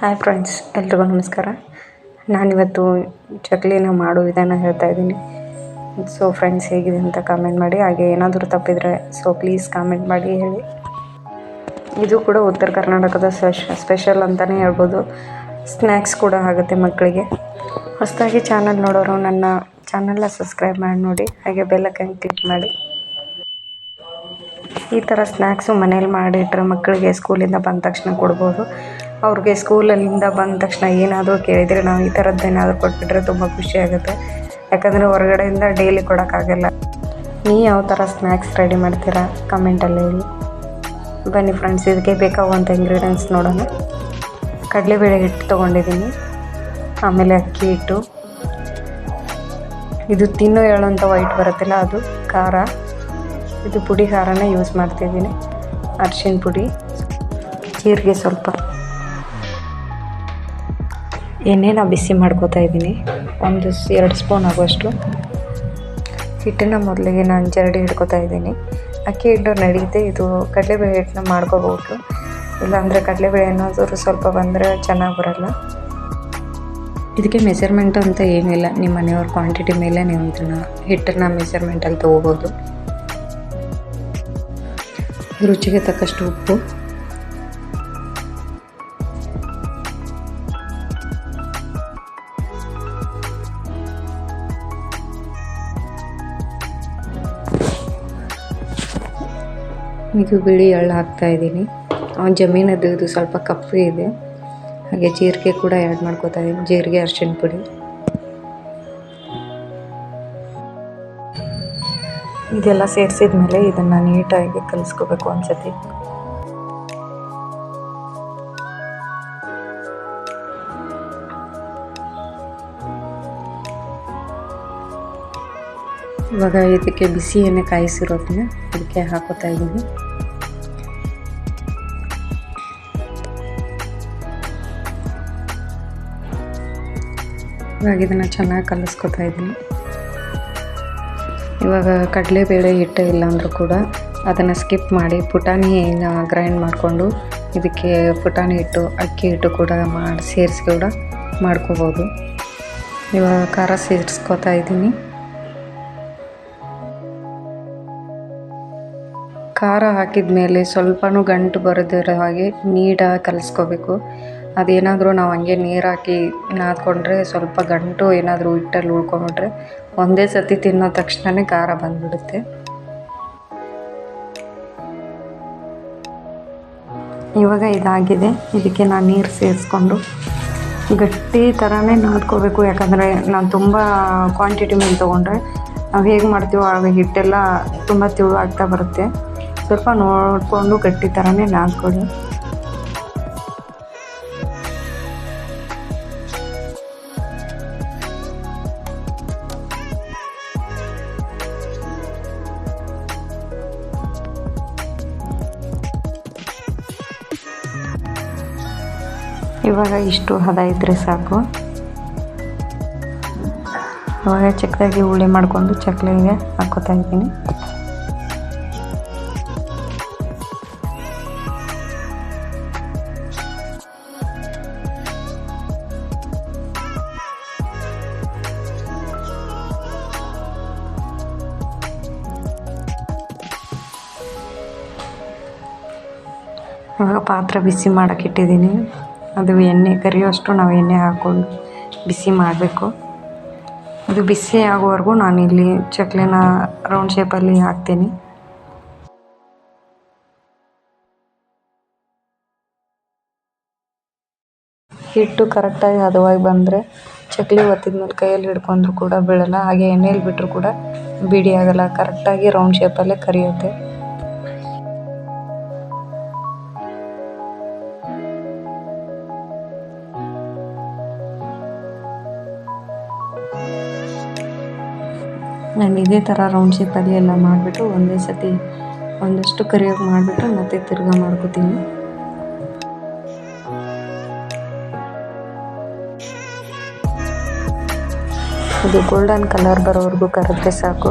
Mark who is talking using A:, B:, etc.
A: Hi friends ಎಲ್ರಿಗೂ ನಮಸ್ಕಾರ. ನಾನಿವತ್ತು ಚಕ್ಲಿನ ಮಾಡೋ ವಿಧಾನ ಹೇಳ್ತಾ ಇದ್ದೀನಿ. ಸೊ ಫ್ರೆಂಡ್ಸ್ ಹೇಗಿದೆ ಅಂತ ಕಾಮೆಂಟ್ ಮಾಡಿ. ಹಾಗೆ ಏನಾದರೂ ತಪ್ಪಿದರೆ ಸೊ ಪ್ಲೀಸ್ ಕಾಮೆಂಟ್ ಮಾಡಿ ಹೇಳಿ. ಇದು ಕೂಡ ಉತ್ತರ ಕರ್ನಾಟಕದ ಸ್ಪೆಷ್, ಸ್ಪೆಷಲ್ ಅಂತಲೇ ಹೇಳ್ಬೋದು. ಸ್ನ್ಯಾಕ್ಸ್ ಕೂಡ ಆಗುತ್ತೆ ಮಕ್ಕಳಿಗೆ. ಹೊಸದಾಗಿ ಚಾನಲ್ ನೋಡೋರು, ನನ್ನ ಚಾನಲ್ನ ಸಬ್ಸ್ಕ್ರೈಬ್ ಮಾಡಿ ನೋಡಿ. ಹಾಗೆ ಬೆಲ್ಲಕ್ಕಂಗೆ ಕ್ಲಿಕ್ ಮಾಡಿ. ಈ ಥರ ಸ್ನ್ಯಾಕ್ಸು ಮನೇಲಿ ಮಾಡಿಟ್ರೆ ಮಕ್ಕಳಿಗೆ ಸ್ಕೂಲಿಂದ ಬಂದ ತಕ್ಷಣ ಕೊಡ್ಬೋದು. ಅವ್ರಿಗೆ ಸ್ಕೂಲಲ್ಲಿಂದ ಬಂದ ತಕ್ಷಣ ಏನಾದರೂ ಕೇಳಿದರೆ ನಾವು ಈ ಥರದ್ದು ಏನಾದರೂ ಕೊಟ್ಬಿಟ್ರೆ ತುಂಬ ಖುಷಿಯಾಗುತ್ತೆ ಯಾಕಂದರೆ ಹೊರಗಡೆಯಿಂದ ಡೈಲಿ ಕೊಡೋಕ್ಕಾಗಲ್ಲ. ನೀವು ಯಾವ ಥರ ಸ್ನ್ಯಾಕ್ಸ್ ರೆಡಿ ಮಾಡ್ತೀರಾ? ಕಮೆಂಟಲ್ಲಿ ಹೇಳಿ. ಬನ್ನಿ ಫ್ರೆಂಡ್ಸ್ ಇದಕ್ಕೆ ಬೇಕಾಗುವಂಥ ಇಂಗ್ರೀಡಿಯೆಂಟ್ಸ್ ನೋಡೋಣ. ಕಡಲೆಬೇಳೆ ಹಿಟ್ಟು ತೊಗೊಂಡಿದ್ದೀನಿ. ಆಮೇಲೆ ಅಕ್ಕಿ ಹಿಟ್ಟು. ಇದು ತಿನ್ನೋ ಹೇಳೋಂಥ ವೈಟ್ ಬರುತ್ತಿಲ್ಲ, ಅದು ಖಾರ. ಇದು ಪುಡಿ ಖಾರನ ಯೂಸ್ ಮಾಡ್ತಿದ್ದೀನಿ. ಅರ್ಶಿನ ಪುಡಿ. ಜೀರಿಗೆ ಸ್ವಲ್ಪ. ಎಣ್ಣೆನ ಬಿಸಿ ಮಾಡ್ಕೋತಾ ಇದ್ದೀನಿ. ಒಂದು ಎರಡು ಸ್ಪೂನ್ ಆಗುವಷ್ಟು. ಹಿಟ್ಟನ್ನು ಮೊದಲಿಗೆ ನಾನು ಜರಡಿ ಹಿಡ್ಕೊತಾ ಇದ್ದೀನಿ. ಅಕ್ಕಿ ಹಿಟ್ಟು ನಡೆಯುತ್ತೆ ಇದು ಕಡಲೆಬೇಳೆ ಹಿಟ್ಟನ್ನ ಮಾಡ್ಕೋಬೋದು ಇಲ್ಲಾಂದರೆ ಕಡಲೆಬೇಳೆ ಅನ್ನೋದು ಸ್ವಲ್ಪ ಬಂದರೆ ಚೆನ್ನಾಗಿ ಬರಲ್ಲ. ಇದಕ್ಕೆ ಮೆಸರ್ಮೆಂಟ್ ಅಂತ ಏನಿಲ್ಲ ನಿಮ್ಮ ಮನೆಯವ್ರ ಕ್ವಾಂಟಿಟಿ ಮೇಲೆ ನೀವು ಇದನ್ನು, ಹಿಟ್ಟನ್ನು ಮೆಜರ್ಮೆಂಟಲ್ಲಿ ತೊಗೋಬೋದು ರುಚಿಗೆ ತಕ್ಕಷ್ಟು ಉಪ್ಪು. ಇದು ಬಿಳಿ ಎಳ್ಳು ಹಾಕ್ತಾ ಇದ್ದೀನಿ. ಜಮೀನದ್ದು ಇದು ಸ್ವಲ್ಪ ಕಪ್ಪು ಇದೆ. ಹಾಗೆ ಜೀರಿಗೆ ಕೂಡ ಆ್ಯಡ್ ಮಾಡ್ಕೋತಾ ಇದ್ದೀನಿ. ಜೀರಿಗೆ, ಅರಿಶಿಣ ಪುಡಿ. ಇದೆಲ್ಲ ಸೇರಿಸಿದ ಮೇಲೆ ಇದನ್ನು ನೀಟಾಗಿ ಕಲಿಸ್ಕೋಬೇಕು ಒಂದ್ಸತಿ. ಇವಾಗ ಇದಕ್ಕೆ ಬಿಸಿ ಎಣ್ಣೆ ಕಾಯಿಸಿರೋದನ್ನ ಅದಕ್ಕೆ ಹಾಕೋತಾ ಇದ್ದೀನಿ. ಇವಾಗ ಇದನ್ನು ಚೆನ್ನಾಗಿ ಕಲಿಸ್ಕೊತಾ ಇದ್ದೀನಿ. ಇವಾಗ ಕಡಲೆಬೇಳೆ ಹಿಟ್ಟು ಇಲ್ಲಾಂದರೂ ಕೂಡ ಅದನ್ನು ಸ್ಕಿಪ್ ಮಾಡಿ ಪುಟಾಣಿ ಗ್ರೈಂಡ್ ಮಾಡಿಕೊಂಡು ಇದಕ್ಕೆ ಪುಟಾಣಿ ಹಿಟ್ಟು, ಅಕ್ಕಿ ಹಿಟ್ಟು ಕೂಡ ಮಾಡಿ, ಸೇರಿಸಿ ಕೂಡ ಮಾಡ್ಕೋಬೋದು. ಇವಾಗ ಖಾರ ಸೇರಿಸ್ಕೊತಾ ಇದ್ದೀನಿ. ಖಾರ ಹಾಕಿದ ಮೇಲೆ ಸ್ವಲ್ಪನೂ ಗಂಟು ಬರದಿರೋ ಹಾಗೆ ನೀಟಾಗಿ ಕಲಿಸ್ಕೋಬೇಕು. ಅದೇನಾದರೂ ನಾವು ಹಂಗೆ ನೀರು ಹಾಕಿ ನಾದ್ಕೊಂಡ್ರೆ ಸ್ವಲ್ಪ ಗಂಟು ಏನಾದರೂ ಹಿಟ್ಟಲ್ಲಿ ಉಳ್ಕೊಂಡ್ರೆ ಒಂದೇ ಸತಿ ತಿನ್ನೋ ತಕ್ಷಣವೇ ಖಾರ ಬಂದ್ಬಿಡುತ್ತೆ. ಇವಾಗ ಇದಾಗಿದೆ. ಇದಕ್ಕೆ ನಾನು ನೀರು ಸೇರಿಸ್ಕೊಂಡು ಗಟ್ಟಿ ಥರನೇ ನಾದ್ಕೋಬೇಕು. ಯಾಕಂದರೆ ನಾನು ತುಂಬ ಕ್ವಾಂಟಿಟಿ ಮೇಲೆ ತೊಗೊಂಡ್ರೆ ನಾವು ಹೇಗೆ ಮಾಡ್ತೀವೋ ಆಗ ಹಿಟ್ಟೆಲ್ಲ ತುಂಬ ತಿಳು ಆಗ್ತಾ ಬರುತ್ತೆ. ಸ್ವಲ್ಪ ನೋಡಿಕೊಂಡು ಗಟ್ಟಿ ಥರನೇ ನಾದ್ಕೊಳ್ಳಿ. ಇವಾಗ ಇಷ್ಟು ಹದ ಇದ್ದರೆ ಸಾಕು. ಇವಾಗ ಚಿಕ್ಕದಾಗಿ ಹುಳಿ ಮಾಡಿಕೊಂಡು ಚಕ್ಲಿಗೆ ಹಾಕ್ಕೋತಾ ಇದ್ದೀನಿ. ಇವಾಗ ಪಾತ್ರೆ ಬಿಸಿ ಮಾಡೋಕೆ ಇಟ್ಟಿದ್ದೀನಿ. ಅದು ಎಣ್ಣೆ, ಕರಿಯೋಷ್ಟು ನಾವು ಎಣ್ಣೆ ಹಾಕ್ಕೊಂಡು ಬಿಸಿ ಮಾಡಬೇಕು. ಅದು ಬಿಸಿ ಆಗೋವರೆಗೂ ನಾನು ಇಲ್ಲಿ ಚಕ್ಲಿನ ರೌಂಡ್ ಶೇಪಲ್ಲಿ ಹಾಕ್ತೀನಿ. ಹಿಟ್ಟು ಕರೆಕ್ಟಾಗಿ ಹದವಾಗಿ ಬಂದರೆ ಚಕ್ಲಿ ಒತ್ತಿದ ಮೇಲೆ ಕೈಯಲ್ಲಿ ಹಿಡ್ಕೊಂಡ್ರು ಕೂಡ ಬೀಳಲ್ಲ, ಹಾಗೆ ಎಣ್ಣೆಯಲ್ಲಿ ಬಿಟ್ಟರು ಕೂಡ ಬಿಡಿ ಆಗಲ್ಲ, ಕರೆಕ್ಟಾಗಿ ರೌಂಡ್ ಶೇಪಲ್ಲೇ ಕರಿಯುತ್ತೆ. ನಾನು ಇದೇ ಥರ ರೌಂಡ್ ಶೇಪಲ್ಲಿ ಎಲ್ಲ ಮಾಡಿಬಿಟ್ಟು ಒಂದೇ ಸತಿ ಒಂದಷ್ಟು ಕರಿಯೋಗಿ ಮಾಡಿಬಿಟ್ಟು ಮತ್ತೆ ತಿರ್ಗಾ ಮಾಡ್ಕೋತೀನಿ. ಇದು ಗೋಲ್ಡನ್ ಕಲರ್ ಬರೋವರೆಗೂ ಕರೆದ್ರೆ ಸಾಕು.